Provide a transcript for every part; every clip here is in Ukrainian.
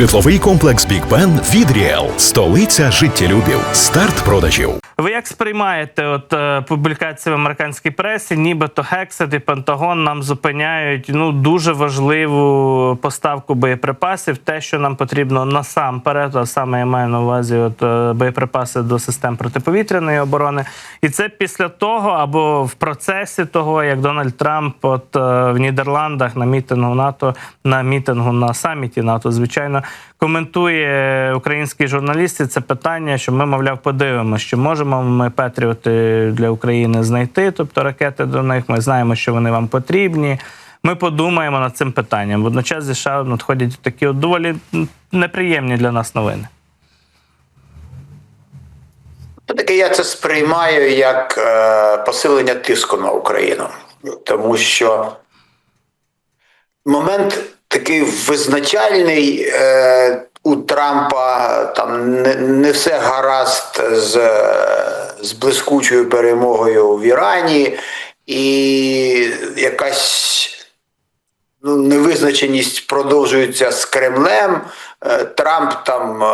Житловий комплекс Бік Бен від. Столиця життєлюбів. Старт продажів. Ви як сприймаєте от е, публікації в американській пресі, нібито Гексет і Пентагон нам зупиняють ну дуже важливу поставку боєприпасів, те, що нам потрібно насамперед, а саме я маю на увазі, от е, боєприпаси до систем протиповітряної оборони, і це після того або в процесі того, як Дональд Трамп, от е, в Нідерландах на мітингу НАТО, на мітингу на саміті НАТО, звичайно, коментує український журналіст це питання, що ми, мовляв, подивимося, що можемо ми патріоти для України знайти, тобто ракети до них. Ми знаємо, що вони вам потрібні. Ми подумаємо над цим питанням. Водночас США надходять такі доволі неприємні для нас новини. Все-таки я це сприймаю як е, посилення тиску на Україну, тому що момент такий визначальний е, у Трампа там не, не все гаразд з, з блискучою перемогою в Ірані, і якась ну, невизначеність продовжується з Кремлем. Е, Трамп там е,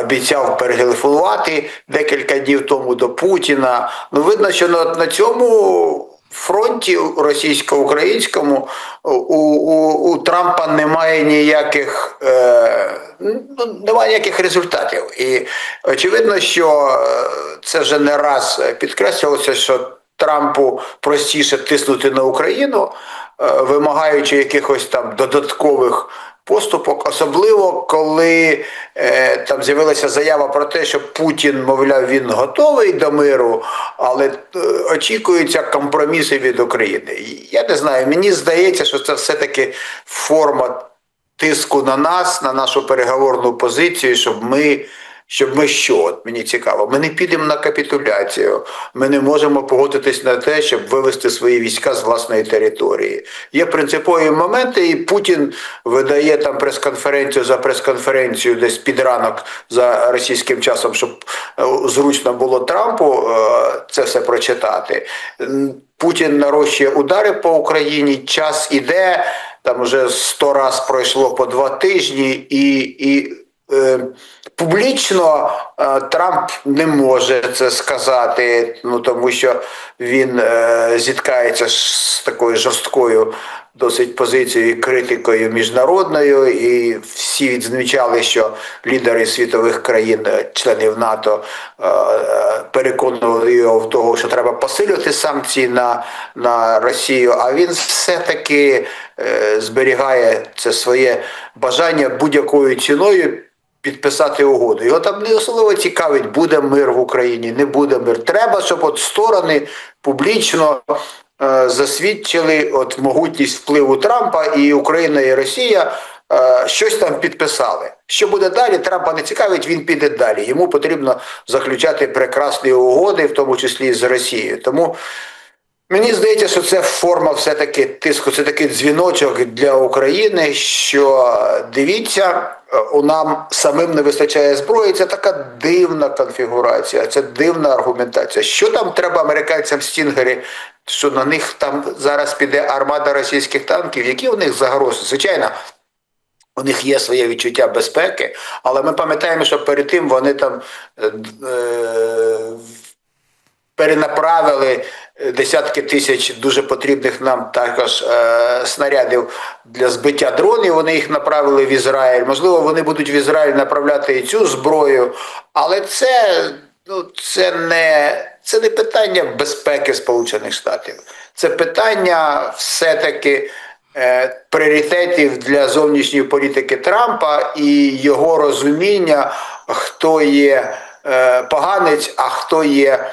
обіцяв перетелефонувати декілька днів тому до Путіна. Ну, видно, що на, на цьому фронті російсько-українському у, у, у Трампа немає ніяких, е, ну, немає ніяких результатів. І очевидно, що е, це вже не раз підкреслювалося, що Трампу простіше тиснути на Україну, е, вимагаючи якихось там додаткових поступок, особливо коли е, там з'явилася заява про те, що Путін, мовляв, він готовий до миру, але е, очікуються компроміси від України. Я не знаю, мені здається, що це все-таки форма тиску на нас, на нашу переговорну позицію, щоб ми. Щоб ми що? От мені цікаво, ми не підемо на капітуляцію. Ми не можемо погодитись на те, щоб вивести свої війська з власної території. Є принципові моменти, і Путін видає там прес-конференцію за прес-конференцію десь під ранок за російським часом, щоб е, зручно було Трампу е, це все прочитати. Путін нарощує удари по Україні, час іде. Там вже сто раз пройшло по два тижні, і, і е, публічно е, Трамп не може це сказати, ну тому що він е, зіткається з такою жорсткою досить позицією і критикою міжнародною, і всі відзначали, що лідери світових країн, е, членів НАТО, переконували його в того, що треба посилювати санкції на, на Росію. А він все-таки зберігає це своє бажання будь-якою ціною підписати угоду. Його там не особливо цікавить, буде мир в Україні, не буде мир. Треба, щоб от сторони публічно е, засвідчили от могутність впливу Трампа і Україна і Росія. е, Щось там підписали. Що буде далі? Трампа не цікавить, він піде далі. Йому потрібно заключати прекрасні угоди, в тому числі з Росією. Тому Мені здається, що це форма все-таки тиску, це такий дзвіночок для України, що дивіться, у нам самим не вистачає зброї. Це така дивна конфігурація, це дивна аргументація. Що там треба американцям стінгері, що на них там зараз піде армада російських танків? Які у них загрози? Звичайно. У них є своє відчуття безпеки, але ми пам'ятаємо, що перед тим вони там е, е, перенаправили десятки тисяч дуже потрібних нам також е, снарядів для збиття дронів. Вони їх направили в Ізраїль. Можливо, вони будуть в Ізраїль направляти і цю зброю, але це, ну, це, не, це не питання безпеки Сполучених Штатів. Це питання все-таки. е, Пріоритетів для зовнішньої політики Трампа і його розуміння, хто є е, поганець, а хто є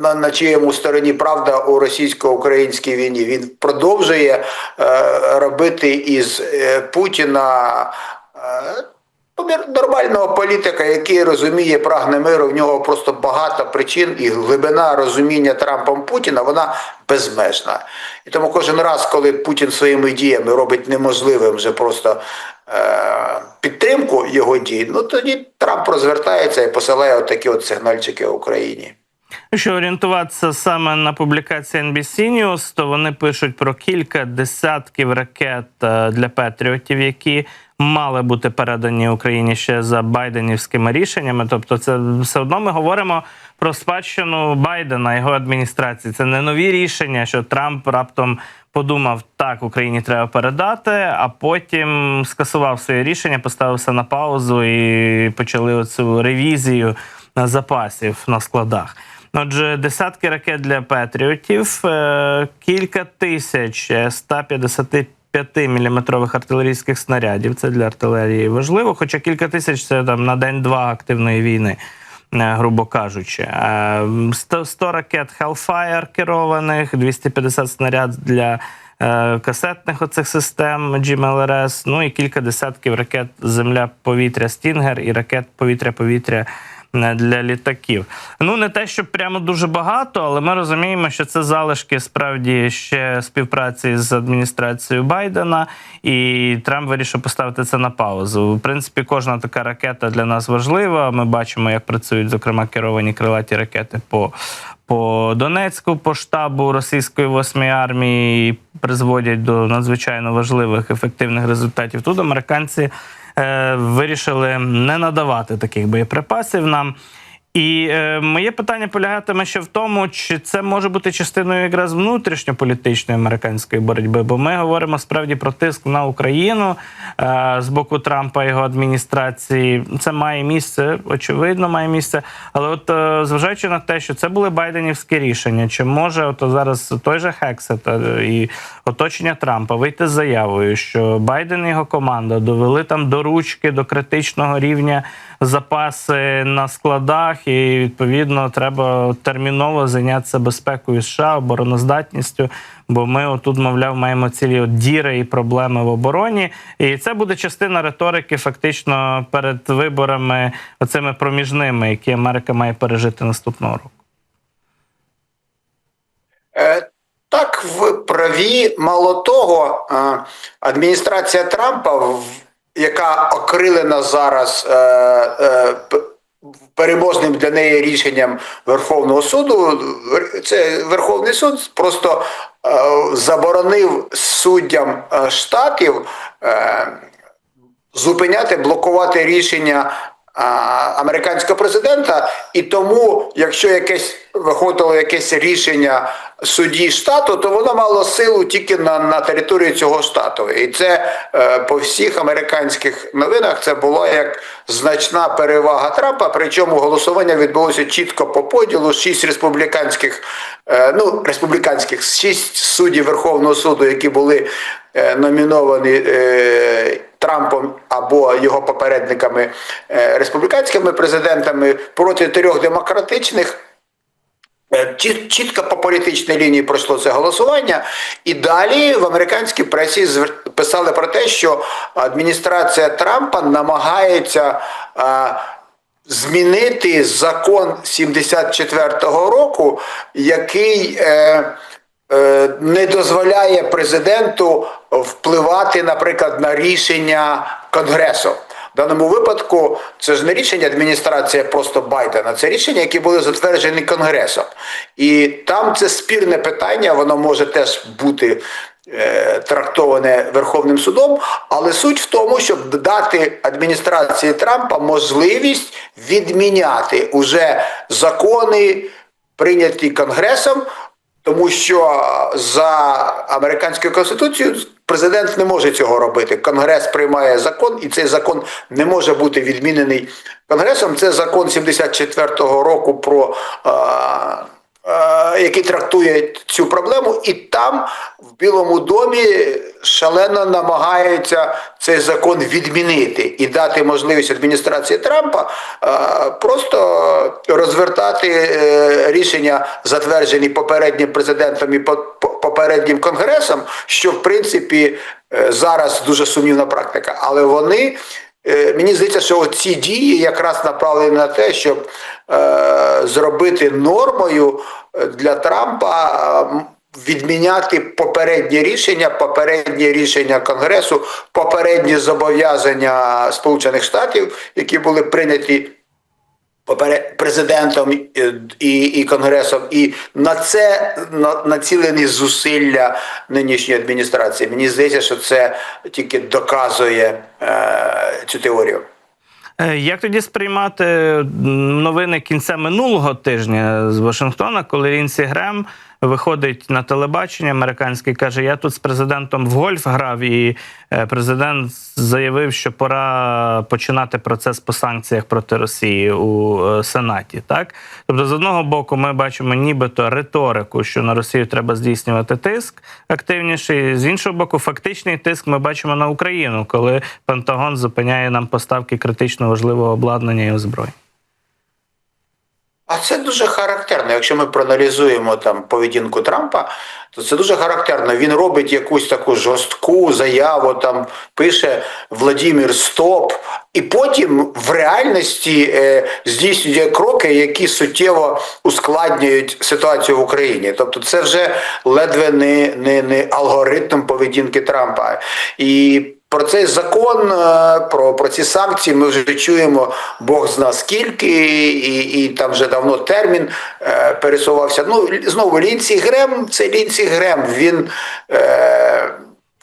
на, на чиєму стороні правда у російсько-українській війні. Він продовжує е, робити із е, Путіна. Помір- Нормального політика, який розуміє, прагне миру, в нього просто багато причин і глибина розуміння Трампом Путіна, вона безмежна. І тому кожен раз, коли Путін своїми діями робить неможливим вже просто е, підтримку його дій, ну тоді Трамп розвертається і посилає отакі от сигнальчики Україні. Якщо орієнтуватися саме на публікації NBC News, то вони пишуть про кілька десятків ракет е, для Петріотів, які мали бути передані Україні ще за байденівськими рішеннями. Тобто, це все одно ми говоримо про спадщину Байдена його адміністрації. Це не нові рішення, що Трамп раптом подумав, так Україні треба передати, а потім скасував своє рішення, поставився на паузу і почали оцю ревізію запасів на складах. Отже, десятки ракет для патріотів, е, кілька тисяч 155-мм артилерійських снарядів. Це для артилерії важливо. Хоча кілька тисяч це там на день-два активної війни, е, грубо кажучи. Е, 100, 100 ракет Hellfire керованих, 250 снаряд для е, касетних оцих систем GMLRS, ну і кілька десятків ракет земля-повітря Стінгер і ракет повітря-повітря е, для літаків. Ну не те, що прямо дуже багато, але ми розуміємо, що це залишки справді ще співпраці з адміністрацією Байдена, і Трамп вирішив поставити це на паузу. В принципі, кожна така ракета для нас важлива. Ми бачимо, як працюють зокрема керовані крилаті ракети по. По Донецьку, по штабу російської восьмої армії призводять до надзвичайно важливих ефективних результатів. Тут американці е, вирішили не надавати таких боєприпасів нам. І е, моє питання полягатиме ще в тому, чи це може бути частиною якраз внутрішньополітичної американської боротьби, бо ми говоримо справді про тиск на Україну е, з боку Трампа і його адміністрації. Це має місце, очевидно, має місце. Але от е, зважаючи на те, що це були байденівські рішення, чи може от зараз той же Хексет е, і оточення Трампа вийти з заявою, що Байден і його команда довели там до ручки, до критичного рівня запаси на складах, і відповідно треба терміново зайнятися безпекою США, обороноздатністю. Бо ми отут, мовляв, маємо цілі от діри і проблеми в обороні. І це буде частина риторики, фактично перед виборами, оцими проміжними, які Америка має пережити наступного року. Так, ви праві. Мало того, е, адміністрація Трампа, яка окрилена зараз е, е, переможним для неї рішенням Верховного суду, це Верховний суд просто заборонив суддям штатів зупиняти, блокувати рішення американського президента, і тому, якщо якесь виходило якесь рішення судді штату, то воно мало силу тільки на, на території цього штату. І це е, по всіх американських новинах це була як значна перевага Трампа. Причому голосування відбулося чітко по поділу. Шість республіканських, е, ну республіканських, шість суддів Верховного суду, які були е, номіновані. Е, Трампом або його попередниками е, республіканськими президентами проти трьох демократичних. Е, Чітко по політичній лінії пройшло це голосування, і далі в американській пресі писали про те, що адміністрація Трампа намагається е, змінити закон 74-го року, який е, не дозволяє президенту впливати, наприклад, на рішення Конгресу. В даному випадку це ж не рішення адміністрації просто Байдена, це рішення, які були затверджені Конгресом. І там це спірне питання, воно може теж бути е, трактоване Верховним судом, але суть в тому, щоб дати адміністрації Трампа можливість відміняти уже закони, прийняті Конгресом, тому що за американською конституцією президент не може цього робити. Конгрес приймає закон, і цей закон не може бути відмінений Конгресом. Це закон 74-го року про. Е, який трактує цю проблему, і там в Білому домі шалено намагаються цей закон відмінити і дати можливість адміністрації Трампа е, просто розвертати е, рішення, затверджені попереднім президентом і по- по- попереднім конгресом, що в принципі зараз дуже сумнівна практика, але вони. Е, Мені здається, що ці дії якраз направлені на те, щоб е, зробити нормою е, для Трампа відміняти попередні рішення, попередні рішення Конгресу, попередні зобов'язання Сполучених Штатів, які були прийняті президентом і, і, і конгресом, і на це націлені зусилля нинішньої адміністрації. Мені здається, що це тільки доказує е, цю теорію. Е, Як тоді сприймати новини кінця минулого тижня з Вашингтона, коли Лінсі Грем виходить на телебачення американське каже: Я тут з президентом в гольф грав, і е, президент заявив, що пора починати процес по санкціях проти Росії у е, Сенаті. Так, тобто, з одного боку, ми бачимо нібито риторику, що на Росію треба здійснювати тиск активніший. З іншого боку, фактичний тиск ми бачимо на Україну, коли Пентагон зупиняє нам поставки критично важливого обладнання і озброєнь. А це дуже характерно. Якщо ми проаналізуємо там поведінку Трампа, то це дуже характерно. Він робить якусь таку жорстку заяву, там пише Владимир Стоп, і потім в реальності е, здійснює кроки, які суттєво ускладнюють ситуацію в Україні. Тобто, це вже ледве не, не, не алгоритм поведінки Трампа. І про цей закон, е, про, про ці санкції ми вже чуємо Бог зна скільки, і, і там вже давно термін е, пересувався. Ну, знову Лінці Грем це Лінці Грем. Він е,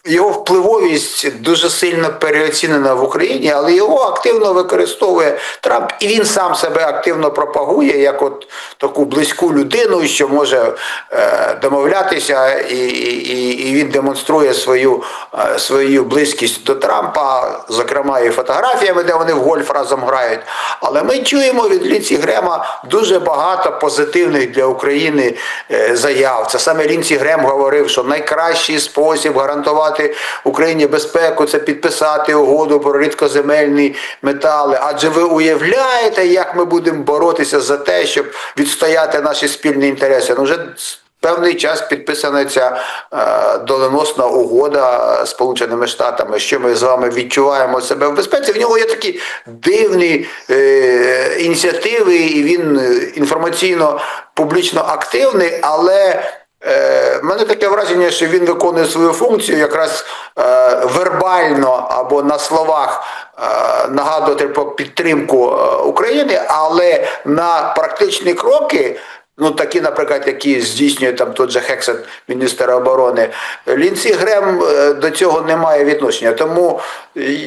його впливовість дуже сильно переоцінена в Україні, але його активно використовує Трамп, і він сам себе активно пропагує як от таку близьку людину, що може е, домовлятися, і, і, і він демонструє свою, е, свою близькість до Трампа, зокрема і фотографіями, де вони в гольф разом грають. Але ми чуємо від Лінсі Грема дуже багато позитивних для України е, заяв. Це саме Лінсі Грем говорив, що найкращий спосіб гарантувати Україні безпеку це підписати угоду про рідкоземельні метали. Адже ви уявляєте, як ми будемо боротися за те, щоб відстояти наші спільні інтереси. Ну вже Певний час підписана ця е, доленосна угода з Сполученими Штатами, що ми з вами відчуваємо себе в безпеці. В нього є такі дивні е, ініціативи, і він е, інформаційно публічно активний, але е, мене таке враження, що він виконує свою функцію якраз е, вербально або на словах е, нагадувати про підтримку е, України, але на практичні кроки. Ну, такі, наприклад, які здійснює там тот же Хексет, міністр оборони, Лінсі Грем е, до цього не має відношення. Тому е,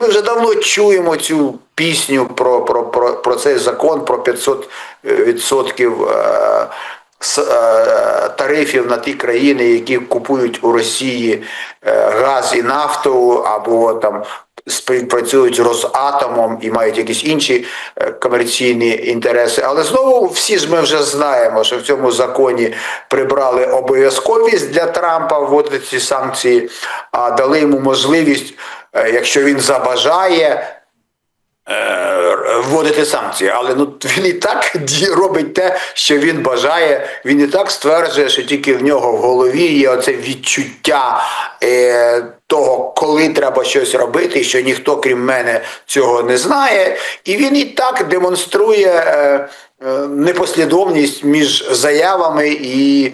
ми вже давно чуємо цю пісню про, про, про, про цей закон про 500 е, тарифів на ті країни, які купують у Росії е, газ і нафту, або там співпрацюють з Росатомом і мають якісь інші е, комерційні інтереси. Але знову всі ж ми вже знаємо, що в цьому законі прибрали обов'язковість для Трампа вводити ці санкції, а дали йому можливість, якщо він забажає. Вводити санкції, але ну він і так робить те, що він бажає. Він і так стверджує, що тільки в нього в голові є оце відчуття е, того, коли треба щось робити, що ніхто крім мене цього не знає. І він і так демонструє е, е, непослідовність між заявами і.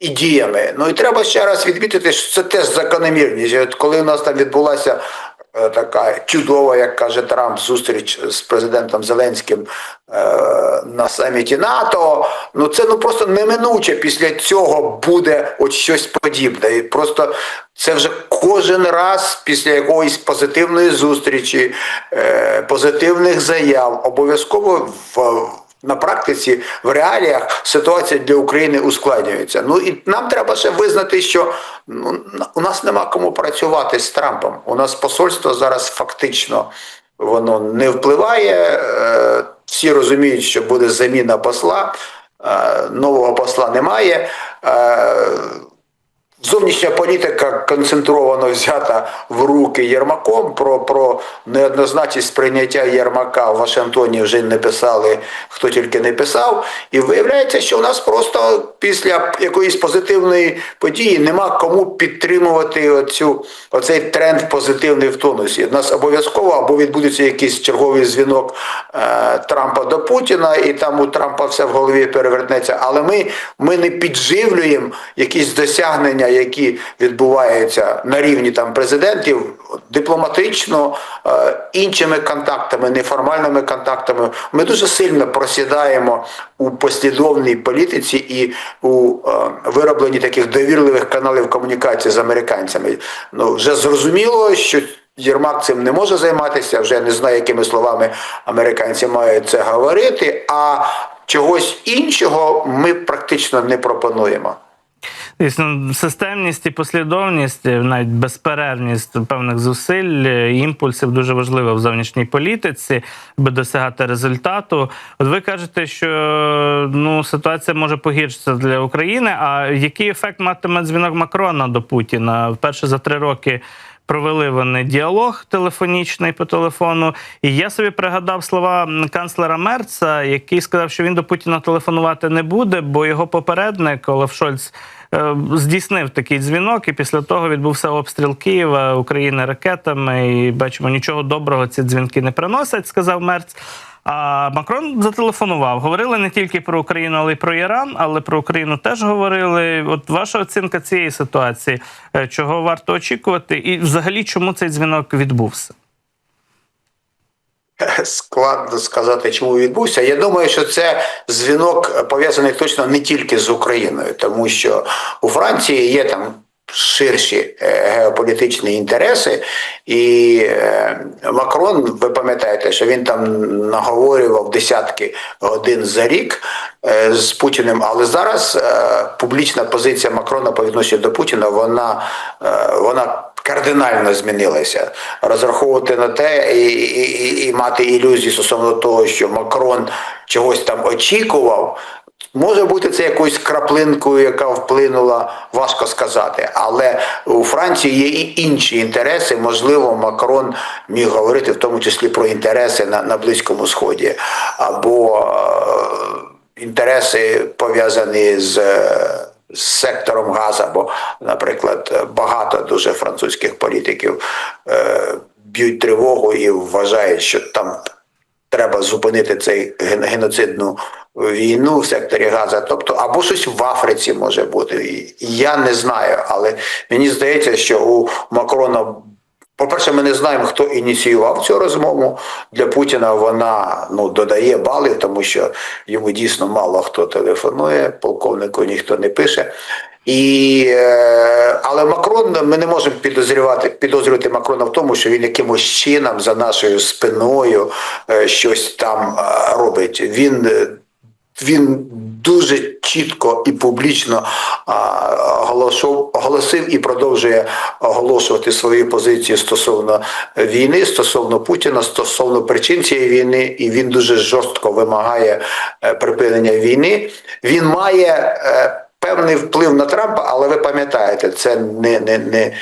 І діями. Ну і треба ще раз відмітити, що це теж закономірність. От коли у нас там відбулася така чудова, як каже Трамп, зустріч з президентом Зеленським е, на саміті НАТО. Ну це ну просто неминуче після цього буде от щось подібне. І просто це вже кожен раз після якоїсь позитивної зустрічі, е, позитивних заяв, обов'язково в. На практиці в реаліях ситуація для України ускладнюється. Ну і нам треба ще визнати, що ну, у нас нема кому працювати з Трампом. У нас посольство зараз фактично воно не впливає. Е, Всі розуміють, що буде заміна посла. Е, Нового посла немає. Зовнішня політика концентровано взята в руки Єрмаком. Про, про неоднозначність сприйняття Єрмака в Вашингтоні вже не писали, хто тільки не писав. І виявляється, що у нас просто після якоїсь позитивної події нема кому підтримувати оцю, оцей тренд позитивний в тонусі. У нас обов'язково або відбудеться якийсь черговий дзвінок е, Трампа до Путіна, і там у Трампа все в голові перевернеться. Але ми, ми не підживлюємо якісь досягнення узгодження, які відбуваються на рівні там президентів, дипломатично, е, іншими контактами, неформальними контактами, ми дуже сильно просідаємо у послідовній політиці і у е, виробленні таких довірливих каналів комунікації з американцями. Ну вже зрозуміло, що Єрмак цим не може займатися. Вже не знаю, якими словами американці мають це говорити. А чогось іншого ми практично не пропонуємо. Дійсно, системність і послідовність, навіть безперервність певних зусиль, е, імпульсів дуже важлива в зовнішній політиці, аби досягати результату. От ви кажете, що ну ситуація може погіршитися для України. А який ефект матиме дзвінок Макрона до Путіна? Вперше за три роки. Провели вони діалог телефонічний по телефону, і я собі пригадав слова канцлера Мерца, який сказав, що він до Путіна телефонувати не буде, бо його попередник Олаф Шольц е, здійснив такий дзвінок, і після того відбувся обстріл Києва України ракетами. І бачимо, нічого доброго ці дзвінки не приносять, сказав Мерц. А Макрон зателефонував. Говорили не тільки про Україну, але й про Іран, але про Україну теж говорили. От ваша оцінка цієї ситуації, е, чого варто очікувати, і взагалі чому цей дзвінок відбувся? Складно сказати, чому відбувся. Я думаю, що це дзвінок пов'язаний точно не тільки з Україною, тому що у Франції є там ширші е, геополітичні інтереси, і е, Макрон, ви пам'ятаєте, що він там наговорював десятки годин за рік е, з Путіним, але зараз публічна позиція Макрона по відношенню до Путіна, вона, вона кардинально змінилася. Розраховувати на те і, і, і мати ілюзії стосовно того, що Макрон чогось там очікував. Може бути це якоюсь краплинкою, яка вплинула, важко сказати. Але у Франції є і інші інтереси. Можливо, Макрон міг говорити в тому числі про інтереси на, на Близькому Сході, або е, інтереси пов'язані з. е, з сектором газу, бо, наприклад, багато дуже французьких політиків е, б'ють тривогу і вважають, що там треба зупинити цей ген- геноцидну війну в секторі Газа. Тобто, або щось в Африці може бути. Я не знаю, але мені здається, що у Макрона. По-перше, ми не знаємо, хто ініціював цю розмову. Для Путіна вона ну, додає балів, тому що йому дійсно мало хто телефонує, полковнику ніхто не пише. І, е, але Макрон, ми не можемо підозрювати, підозрювати Макрона в тому, що він якимось чином за нашою спиною е, щось там е, робить. Він він дуже чітко і публічно а, оголосив і продовжує оголошувати свої позиції стосовно війни, стосовно Путіна, стосовно причин цієї війни, і він дуже жорстко вимагає припинення війни. Він має певний вплив на Трампа, але ви пам'ятаєте, це не, не, не,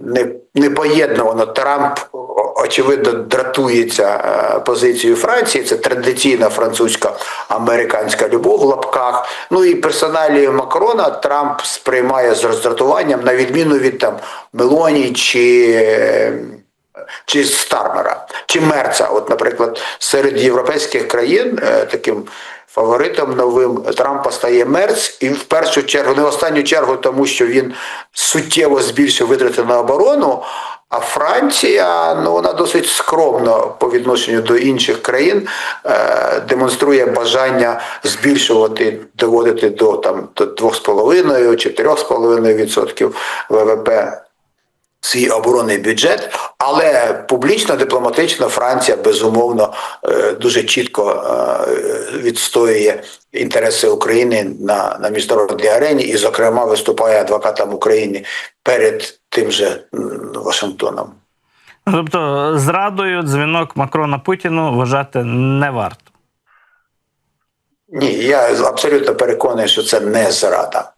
не, не поєднувано. Трамп очевидно дратується е, позицією Франції. Це традиційна французька-американська любов в лапках. Ну і персоналію Макрона Трамп сприймає з роздратуванням, на відміну від там Мелоні чи. е, Чи Стармера, чи Мерца. От, наприклад, серед європейських країн е, таким фаворитом новим Трампа стає Мерц, і в першу чергу, не в останню чергу, тому що він суттєво збільшив витрати на оборону. А Франція, ну вона досить скромно по відношенню до інших країн е, демонструє бажання збільшувати, доводити до там до 2,5 чи 3,5% ВВП свій оборонний бюджет, але публічно, дипломатично Франція безумовно е, дуже чітко е, відстоює інтереси України на, на міжнародній арені і, зокрема, виступає адвокатом України перед тим же Вашингтоном. Тобто, зрадою дзвінок Макрона Путіну вважати не варто. Ні, я абсолютно переконаний, що це не зрада.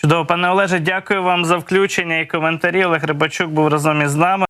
Чудово, пане Олеже, дякую вам за включення і коментарі. Олег Рибачук був разом із нами.